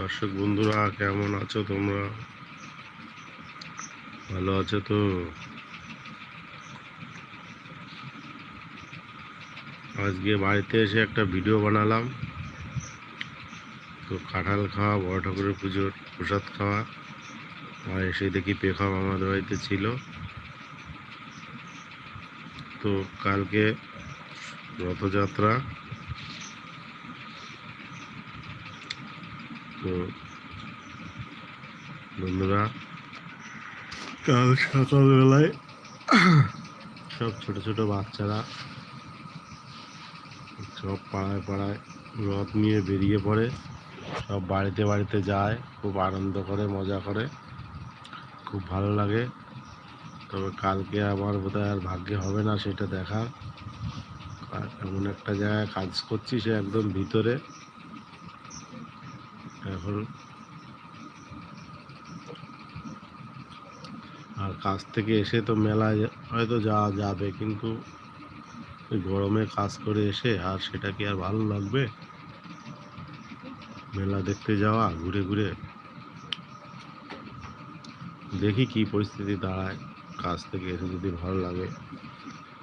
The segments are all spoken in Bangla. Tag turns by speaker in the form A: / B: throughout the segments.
A: দর্শক বন্ধুরা কেমন আছো তোমরা ভালো আছো তো আজকে বাড়িতে এসে একটা ভিডিও বানালাম তো কাঁঠাল খাওয়া বড় ঠাকুরের পুজোর প্রসাদ খাওয়া আর এসে দেখি পেখাম আমাদের বাড়িতে ছিল তো কালকে রথযাত্রা তো বন্ধুরা কাল সকালবেলায় সব ছোট ছোট বাচ্চারা সব পাড়ায় পাড়ায় রথ নিয়ে বেরিয়ে পড়ে সব বাড়িতে বাড়িতে যায় খুব আনন্দ করে মজা করে খুব ভালো লাগে তবে কালকে আমার বোধহয় আর ভাগ্যে হবে না সেটা দেখার এমন একটা জায়গায় কাজ করছি সে একদম ভিতরে ধরুন আর কাজ থেকে এসে তো মেলা হয়তো যাওয়া যাবে কিন্তু ওই গরমে কাজ করে এসে আর সেটা কি আর ভালো লাগবে মেলা দেখতে যাওয়া ঘুরে ঘুরে দেখি কি পরিস্থিতি দাঁড়ায় কাজ থেকে এসে যদি ভালো লাগে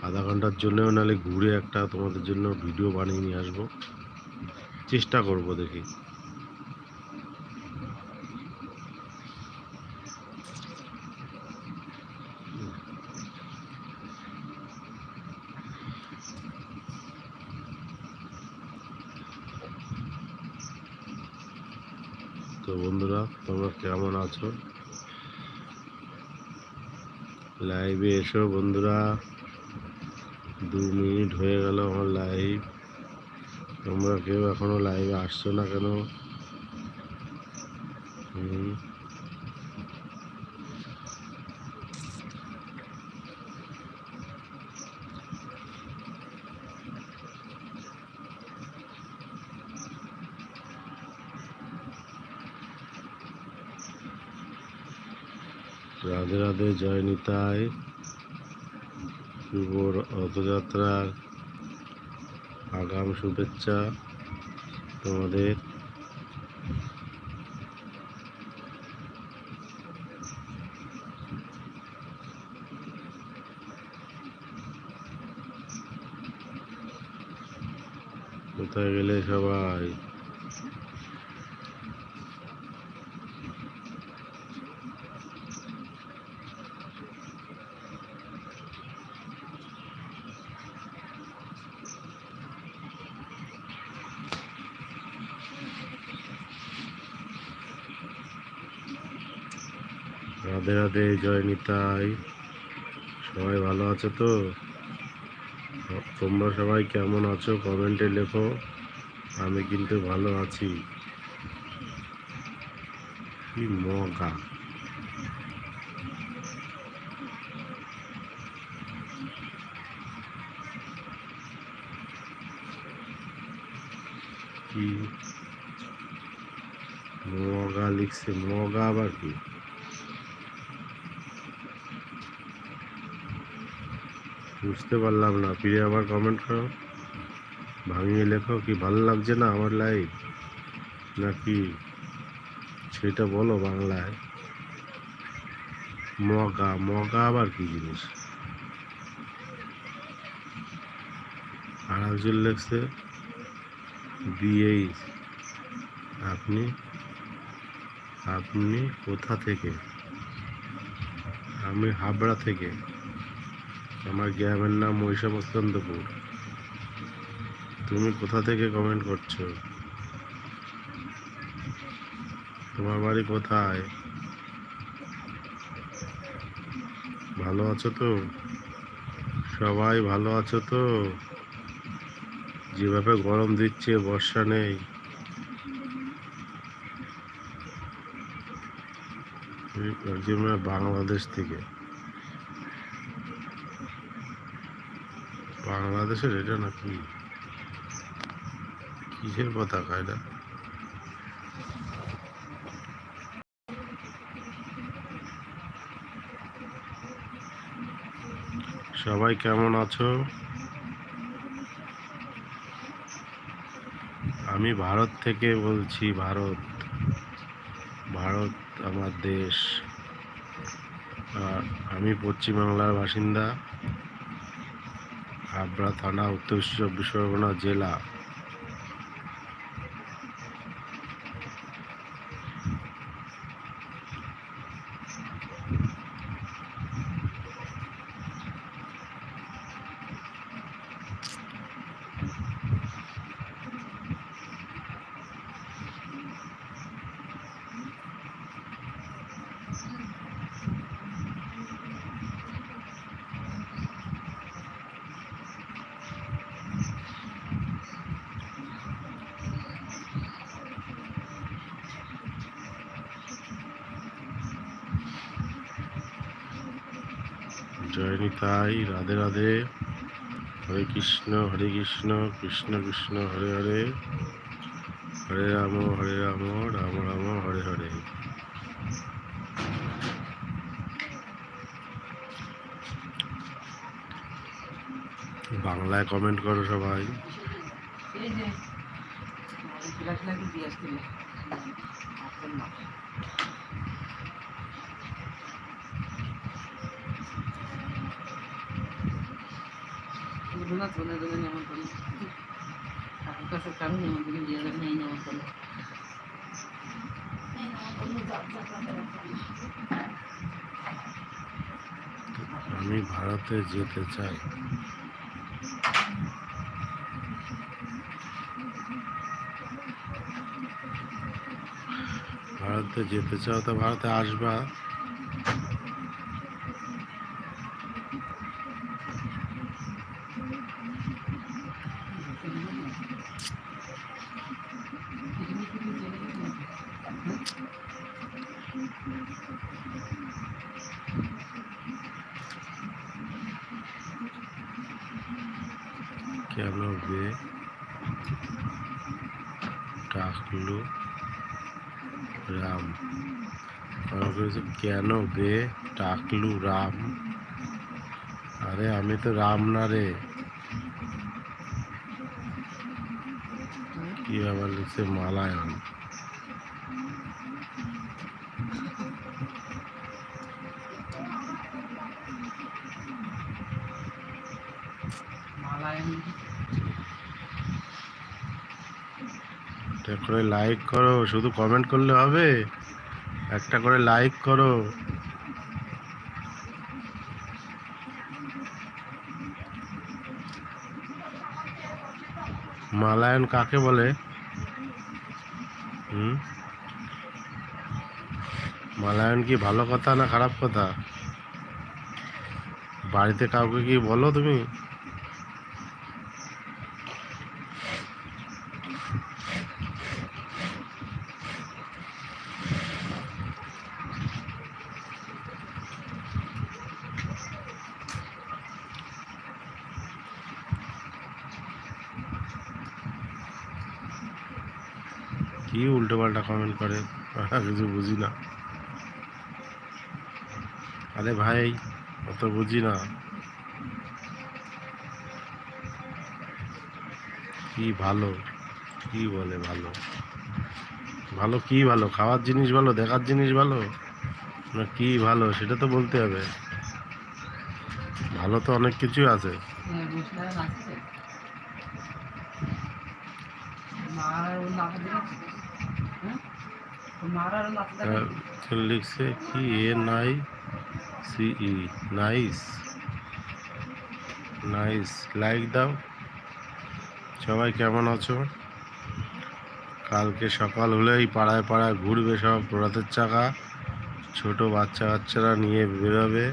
A: আধা ঘন্টার জন্যও নাহলে ঘুরে একটা তোমাদের জন্য ভিডিও বানিয়ে নিয়ে আসবো চেষ্টা করব দেখি বন্ধুরা তোমরা কেমন আছো লাইভে এসো বন্ধুরা দু মিনিট হয়ে গেল আমার লাইভ তোমরা কেউ এখনো লাইভে আসছো না কেন হুম রাধে রাধে জয় শুভ রথযাত্রার আগাম শুভেচ্ছা তোমাদের কোথায় গেলে সবাই রাধে রাধে জয় নিতাই সবাই ভালো আছো তো তোমরা সবাই কেমন আছো কমেন্টে লেখো আমি কিন্তু ভালো আছি কি মগা কি মগা লিখছে মগা আবার কি বুঝতে পারলাম না ফিরে আবার কমেন্ট করো ভাঙিয়ে লেখো কি ভালো লাগছে না আমার লাইফ নাকি সেটা বলো বাংলায় মগা মগা আবার কি জিনিস আর একজন লেখছে বিএইচ আপনি আপনি কোথা থেকে আমি হাবড়া থেকে আমার গ্রামের নাম মহিষামস্তন্তপুর তুমি কোথা থেকে কমেন্ট করছো তোমার বাড়ি কোথায় ভালো আছো তো সবাই ভালো আছো তো যেভাবে গরম দিচ্ছে বর্ষা নেই বাংলাদেশ থেকে বাংলাদেশের এটা না কি কিসের পতাকা এটা সবাই কেমন আছো আমি ভারত থেকে বলছি ভারত ভারত আমার দেশ আমি পশ্চিমবাংলার বাসিন্দা আবরা থানা উত্তর চব্বিশ পরগনা জেলা জয় নিতাই রাধে রাধে হরে কৃষ্ণ হরে কৃষ্ণ কৃষ্ণ কৃষ্ণ হরে হরে হরে রাম হরে রাম রাম রাম হরে হরে বাংলায় কমেন্ট করো সবাই জন্য
B: নিমন্ত্রণ
A: নিমন্ত্রণ দিয়ে এই নিমন্ত্রণ আমি ভারতে যেতে চাই ভারতে যেতে চাও তো ভারতে আসবা রে টাকলু রাম আরে আমি তো রাম না রে কি আবার লিখছে মালায়ন করে লাইক করো শুধু কমেন্ট করলে হবে একটা করে লাইক করো মালায়ন কাকে বলে হুম মালায়ন কি ভালো কথা না খারাপ কথা বাড়িতে কাউকে কি বলো তুমি কী উল্টোপাল্টা কমেন্ট করে কিছু বুঝি না আরে ভাই অত বুঝি না কি ভালো কি বলে ভালো ভালো কি ভালো খাওয়ার জিনিস ভালো দেখার জিনিস ভালো না কি ভালো সেটা তো বলতে হবে ভালো তো অনেক কিছুই আছে হ্যাঁ, লিখছে কি N I C E nice nice like দাও সবাই কেমন আছো কালকে সকাল হলেই পাড়ায় পাড়ায় ঘুরবে সব ঘোড়াতের চাকা ছোট বাচ্চা কাচ্চারা নিয়ে বেরোবে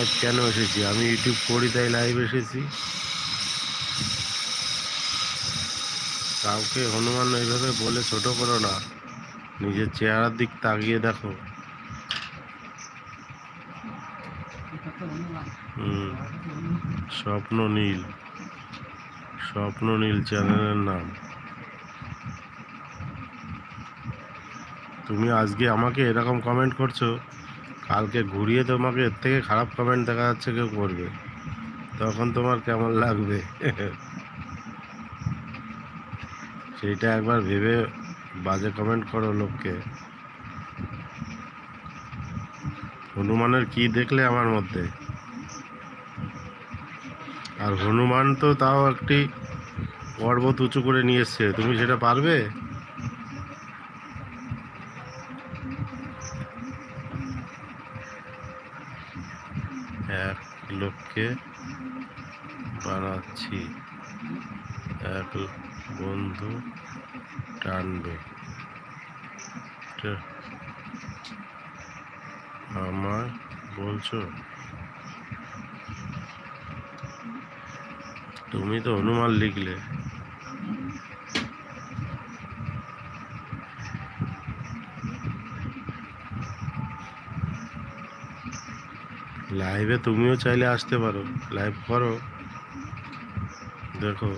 A: লাইভ কেন এসেছি আমি ইউটিউব করি তাই লাইভ এসেছি কাউকে হনুমান এইভাবে বলে ছোট করো না নিজের চেহারার দিক তাকিয়ে দেখো স্বপ্ন নীল স্বপ্ন নীল চ্যানেলের নাম তুমি আজকে আমাকে এরকম কমেন্ট করছো কালকে ঘুরিয়ে তোমাকে এর থেকে খারাপ কমেন্ট দেখা যাচ্ছে কেউ করবে তখন তোমার কেমন লাগবে সেইটা একবার ভেবে বাজে কমেন্ট করো লোককে হনুমানের কি দেখলে আমার মধ্যে আর হনুমান তো তাও একটি পর্বত উঁচু করে নিয়ে এসছে তুমি সেটা পারবে থেকে বানাচ্ছি এক বন্ধু টানবে আমার বলছো তুমি তো হনুমান লিখলে লাইভে তুমিও চাইলে আসতে পারো লাইভ করো দেখো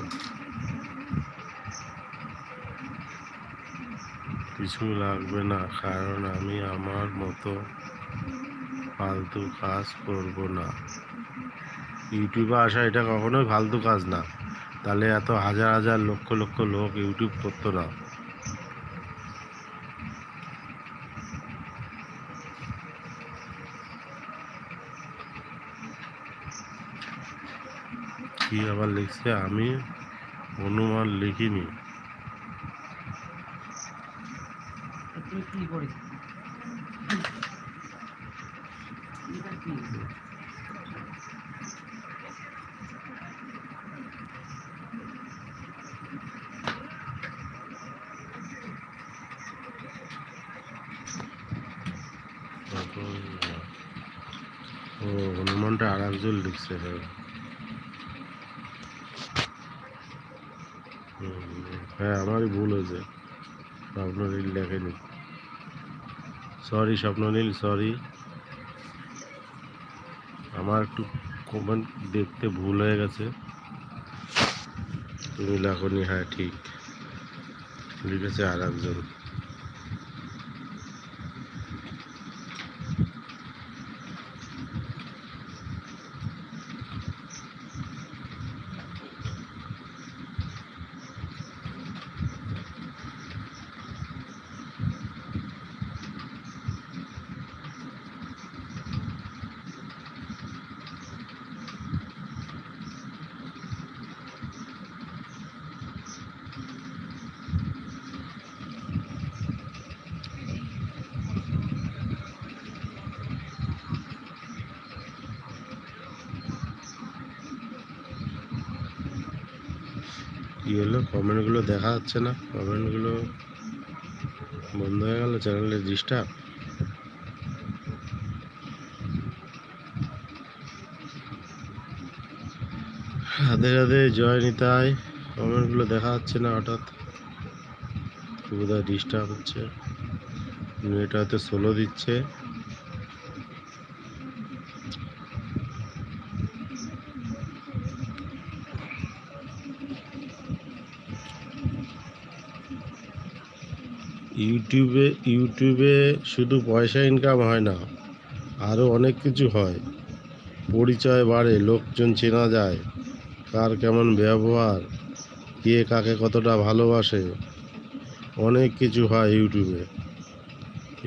A: কিছু লাগবে না কারণ আমি আমার মতো ফালতু কাজ করব না ইউটিউবে আসা এটা কখনোই ফালতু কাজ না তাহলে এত হাজার হাজার লক্ষ লক্ষ লোক ইউটিউব করতো না কি আবার লিখছে আমি অনুমান লিখিনি ও হনুমানটা আর একজন লিখছে হ্যাঁ হ্যাঁ আমারই ভুল হয়েছে স্বপ্ননীল দেখেনি সরি স্বপ্ননীল সরি আমার একটু কমেন্ট দেখতে ভুল হয়ে গেছে তুমি লেখনি হ্যাঁ ঠিক লিখেছে আর একজন কী হলো কমেন্টগুলো দেখা যাচ্ছে না কমেন্টগুলো বন্ধ হয়ে গেল চ্যানেলের ডিস্টার্ব রাধে রাধে জয় নিতাই কমেন্টগুলো দেখা যাচ্ছে না হঠাৎ বোধহয় ডিস্টার্ব হচ্ছে নেট হয়তো সোলো দিচ্ছে ইউটিউবে ইউটিউবে শুধু পয়সা ইনকাম হয় না আরও অনেক কিছু হয় পরিচয় বাড়ে লোকজন চেনা যায় কার কেমন ব্যবহার কে কাকে কতটা ভালোবাসে অনেক কিছু হয় ইউটিউবে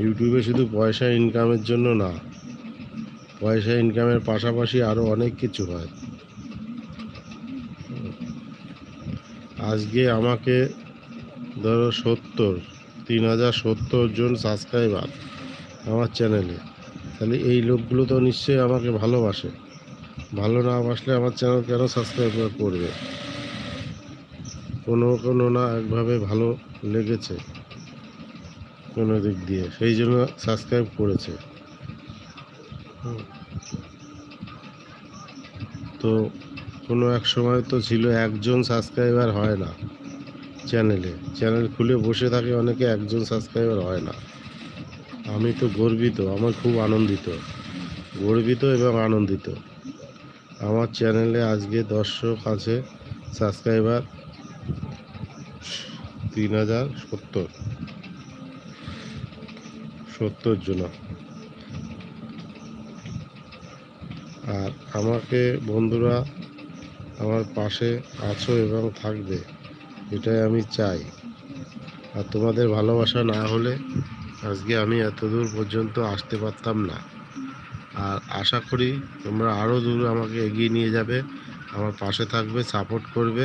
A: ইউটিউবে শুধু পয়সা ইনকামের জন্য না পয়সা ইনকামের পাশাপাশি আরও অনেক কিছু হয় আজকে আমাকে ধরো সত্তর তিন হাজার সত্তর জন সাবস্ক্রাইবার আমার চ্যানেলে তাহলে এই লোকগুলো তো নিশ্চয়ই আমাকে ভালোবাসে ভালো না বাসলে আমার চ্যানেল কেন সাবস্ক্রাইব করবে কোনো কোনো না একভাবে ভালো লেগেছে কোনো দিক দিয়ে সেই জন্য সাবস্ক্রাইব করেছে তো কোনো এক সময় তো ছিল একজন সাবস্ক্রাইবার হয় না চ্যানেলে চ্যানেল খুলে বসে থাকে অনেকে একজন সাবস্ক্রাইবার হয় না আমি তো গর্বিত আমার খুব আনন্দিত গর্বিত এবং আনন্দিত আমার চ্যানেলে আজকে দর্শক আছে সাবস্ক্রাইবার তিন হাজার সত্তর সত্তর জন আর আমাকে বন্ধুরা আমার পাশে আছো এবং থাকবে এটাই আমি চাই আর তোমাদের ভালোবাসা না হলে আজকে আমি এতদূর পর্যন্ত আসতে পারতাম না আর আশা করি তোমরা আরও দূর আমাকে এগিয়ে নিয়ে যাবে আমার পাশে থাকবে সাপোর্ট করবে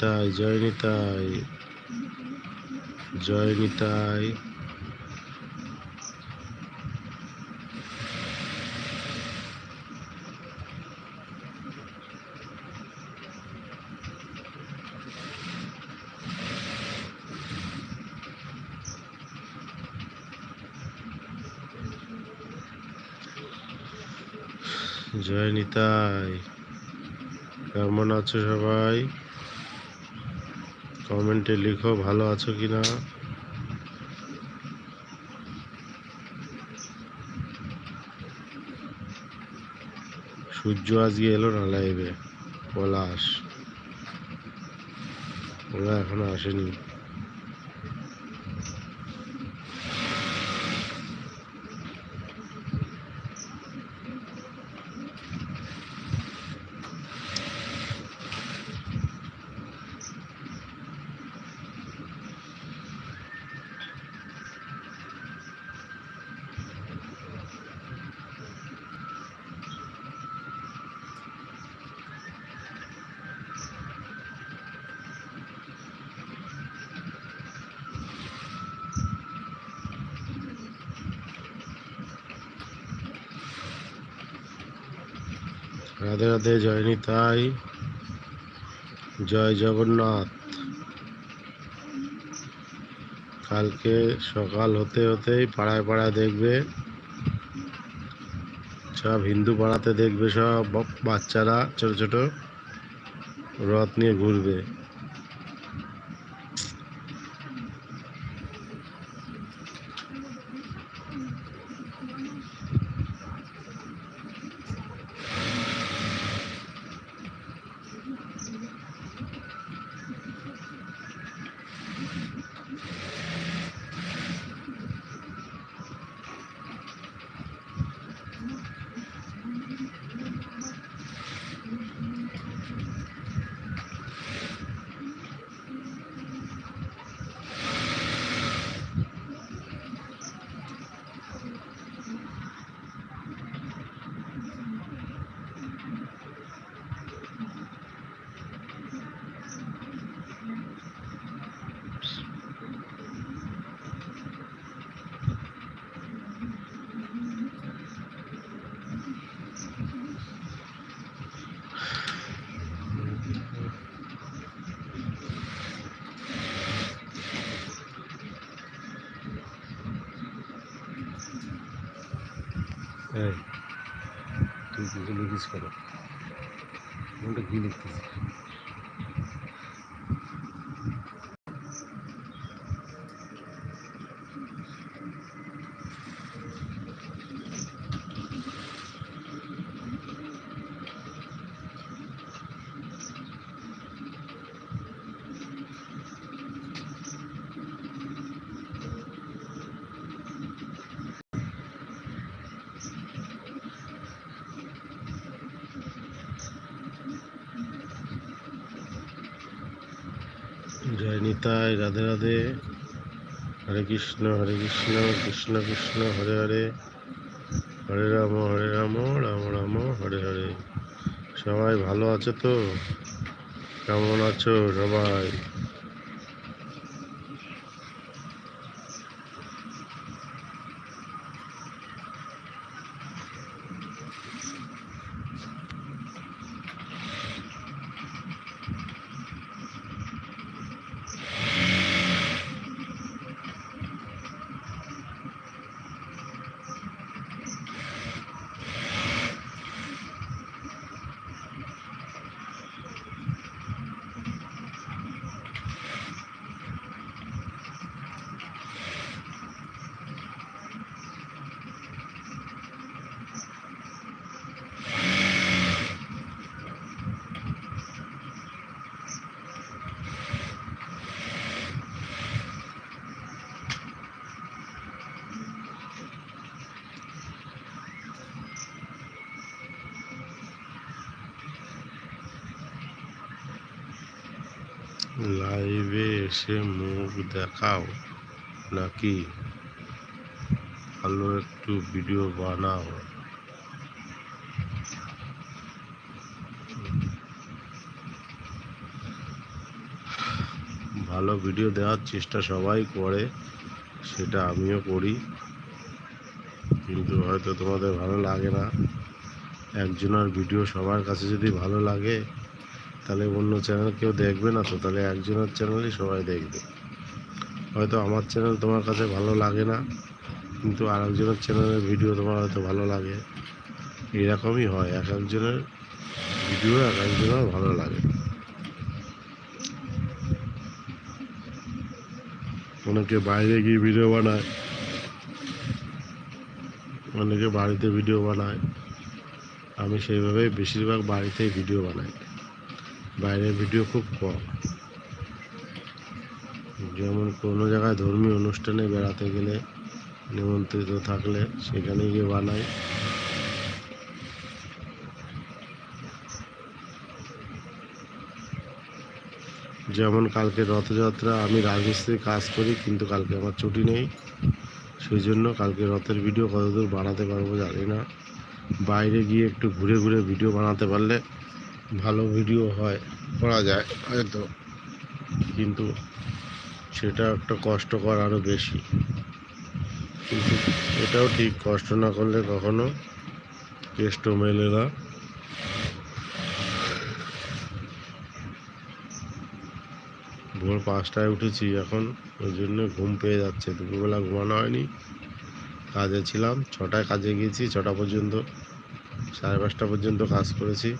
A: নিতাই জয় নিতাই জয় নিতাই জয় নিতাই কেমন আছো সবাই কমেন্টে লিখো ভালো আছো কি না সূর্য আজকে এলো না লাইভে পলাশ ওরা এখনো আসেনি রাধে রাধে জয় নিতাই জয় জগন্নাথ কালকে সকাল হতে হতেই পাড়ায় পাড়ায় দেখবে সব হিন্দু পাড়াতে দেখবে সব বাচ্চারা ছোট ছোট রথ নিয়ে ঘুরবে করো কোনটা কী লিখতেছে নিতাই রাধে রাধে হরে কৃষ্ণ হরে কৃষ্ণ কৃষ্ণ কৃষ্ণ হরে হরে হরে রাম হরে রাম রাম রাম হরে হরে সবাই ভালো আছো তো কেমন আছো সবাই কাছে মুখ দেখাও নাকি ভালো একটু ভিডিও বানাও ভালো ভিডিও দেওয়ার চেষ্টা সবাই করে সেটা আমিও করি কিন্তু হয়তো তোমাদের ভালো লাগে না একজনের ভিডিও সবার কাছে যদি ভালো লাগে তাহলে অন্য চ্যানেল কেউ দেখবে না তো তাহলে একজনের চ্যানেলই সবাই দেখবে হয়তো আমার চ্যানেল তোমার কাছে ভালো লাগে না কিন্তু আর একজনের চ্যানেলের ভিডিও তোমার হয়তো ভালো লাগে এরকমই হয় এক একজনের ভিডিও এক একজনের ভালো লাগে অনেকে বাইরে গিয়ে ভিডিও বানায় অনেকে বাড়িতে ভিডিও বানায় আমি সেইভাবে বেশিরভাগ বাড়িতেই ভিডিও বানাই বাইরের ভিডিও খুব কম যেমন কোনো জায়গায় ধর্মীয় অনুষ্ঠানে বেড়াতে গেলে নিমন্ত্রিত থাকলে সেখানে গিয়ে বানাই যেমন কালকে রথযাত্রা আমি রাজমিস্ত্রির কাজ করি কিন্তু কালকে আমার ছুটি নেই সেই জন্য কালকে রথের ভিডিও কতদূর বানাতে পারবো জানি না বাইরে গিয়ে একটু ঘুরে ঘুরে ভিডিও বানাতে পারলে ভালো ভিডিও হয় করা যায় হয়তো কিন্তু সেটা একটা কষ্টকর আরও বেশি কিন্তু এটাও ঠিক কষ্ট না করলে কখনো কেষ্ট মেলে না ভোর পাঁচটায় উঠেছি এখন ওই জন্য ঘুম পেয়ে যাচ্ছে দুপুরবেলা ঘুমানো হয়নি কাজে ছিলাম ছটায় কাজে গিয়েছি ছটা পর্যন্ত সাড়ে পাঁচটা পর্যন্ত কাজ করেছি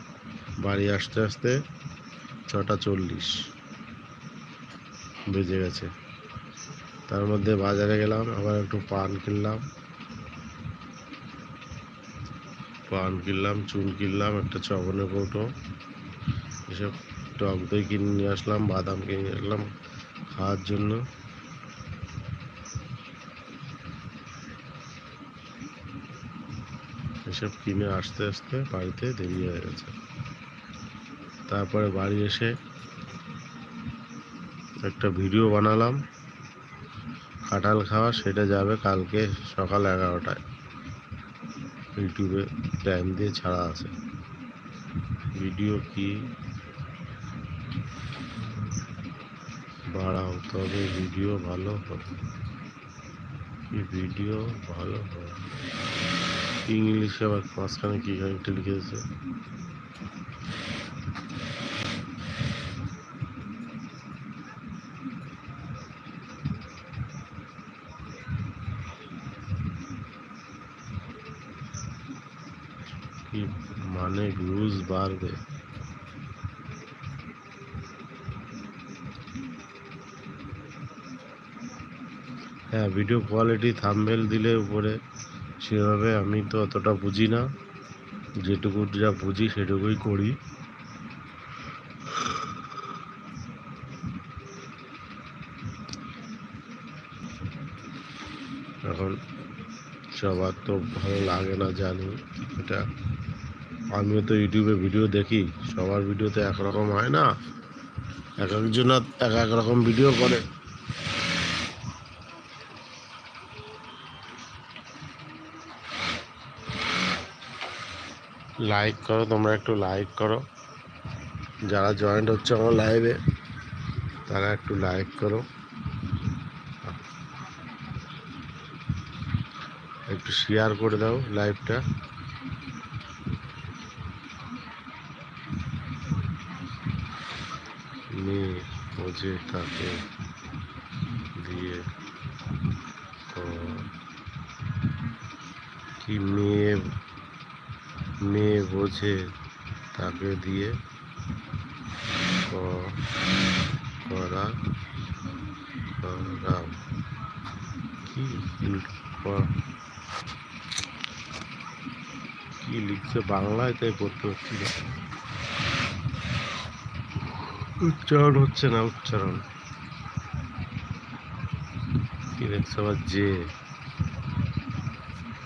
A: বাড়ি আসতে আসতে ছটা চল্লিশ বেজে গেছে তার মধ্যে বাজারে গেলাম আবার একটু পান কিনলাম পান কিনলাম চুন কিনলাম একটা চবনে কৌটো এসব টক দই কিনে নিয়ে আসলাম বাদাম কিনে নিয়ে আসলাম খাওয়ার জন্য এসব কিনে আসতে আসতে বাড়িতে দেরি হয়ে গেছে তারপরে বাড়ি এসে একটা ভিডিও বানালাম কাঁঠাল খাওয়া সেটা যাবে কালকে সকাল এগারোটায় ইউটিউবে টাইম দিয়ে ছাড়া আছে ভিডিও কি বাড়াও তবে ভিডিও ভালো হবে কি ভিডিও ভালো হবে ইংলিশে আবার মাঝখানে কী একটা লিখেছে কি মানে ভিউজ বাড়বে হ্যাঁ ভিডিও কোয়ালিটি থামবেল দিলে উপরে সেভাবে আমি তো অতটা বুঝি না যেটুকু যা বুঝি সেটুকুই করি এখন সবার তো ভালো লাগে না জানি এটা আমিও তো ইউটিউবে ভিডিও দেখি সবার ভিডিও তো একরকম হয় না এক একজন এক এক রকম ভিডিও করে লাইক করো তোমরা একটু লাইক করো যারা জয়েন্ট হচ্ছে আমার লাইভে তারা একটু লাইক করো একটু শেয়ার করে দাও লাইভটা সহজে তাকে দিয়ে তো কি মেয়ে মেয়ে বোঝে তাকে দিয়ে করা করাও কি কি লিখছে বাংলায় তাই পড়তে হচ্ছিল উচ্চারণ হচ্ছে না উচ্চারণ কি দেখছে আবার যে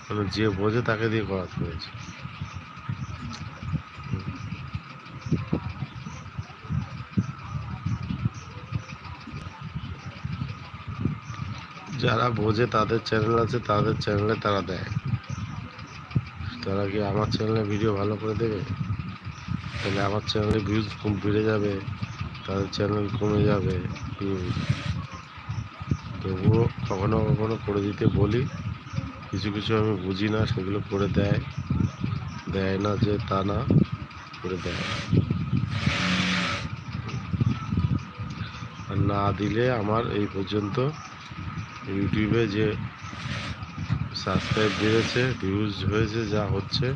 A: মানে যে বোঝে তাকে দিয়ে করাতে হয়েছে যারা বোঝে তাদের চ্যানেল আছে তাদের চ্যানেলে তারা দেয় তারা কি আমার চ্যানেলে ভিডিও ভালো করে দেবে তাহলে আমার চ্যানেলে ভিউজ খুব বেড়ে যাবে তাদের চ্যানেল কমে যাবে তবুও কখনো কখনো করে দিতে বলি কিছু কিছু আমি বুঝি না সেগুলো করে দেয় দেয় না যে তা না করে দেয় আর না দিলে আমার এই পর্যন্ত ইউটিউবে যে সাবস্ক্রাইব বেড়েছে ভিউজ হয়েছে যা হচ্ছে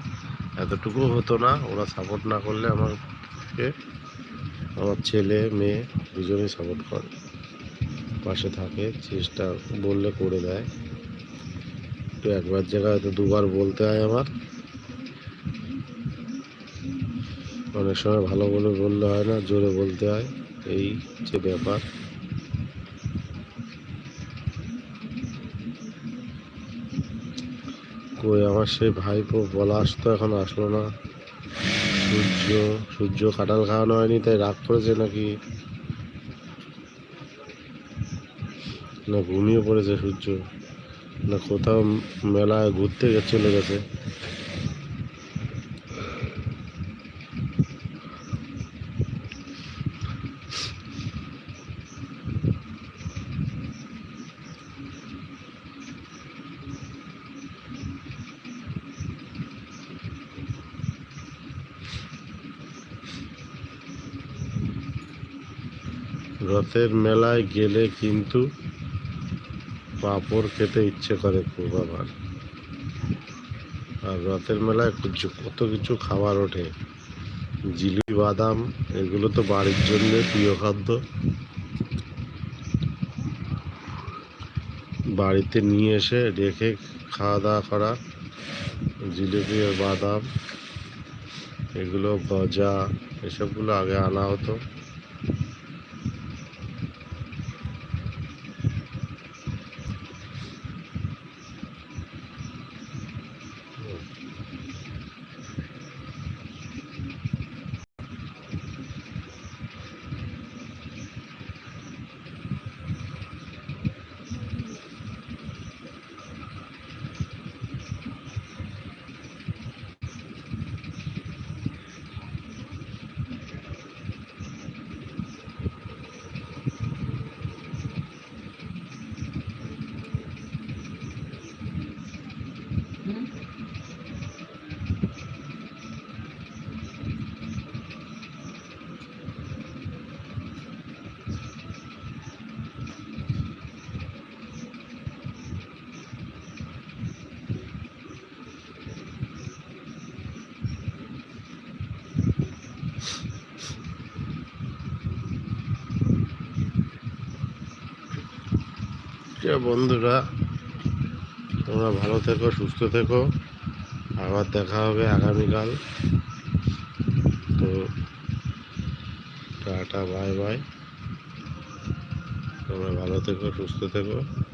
A: এতটুকু হতো না ওরা সাপোর্ট না করলে আমাকে আমার ছেলে মেয়ে দুজনেই সাপোর্ট করে পাশে থাকে চেষ্টা বললে করে দেয় তো একবার জায়গায় হয়তো দুবার বলতে হয় আমার অনেক সময় ভালো বলে বললে হয় না জোরে বলতে হয় এই যে ব্যাপার কই আমার সেই ভাইপো বলা আসতো এখন আসলো না সূর্য সূর্য খাটাল খাওয়ানো হয়নি তাই রাগ করেছে নাকি না ঘুমিয়ে পড়েছে সূর্য না কোথাও মেলায় ঘুরতে চলে গেছে রাতের মেলায় গেলে কিন্তু পাঁপড় খেতে ইচ্ছে করে খুব আবার আর রথের মেলায় কত কিছু খাবার ওঠে জিলি বাদাম এগুলো তো বাড়ির জন্য প্রিয় খাদ্য বাড়িতে নিয়ে এসে রেখে খাওয়া দাওয়া করা জিলিপি আর বাদাম এগুলো গজা এসবগুলো আগে আনা হতো বন্ধুরা তোমরা ভালো থেকো সুস্থ থেকো আবার দেখা হবে আগামীকাল তো টাটা বাই বাই তোমরা ভালো থেকো সুস্থ থেকো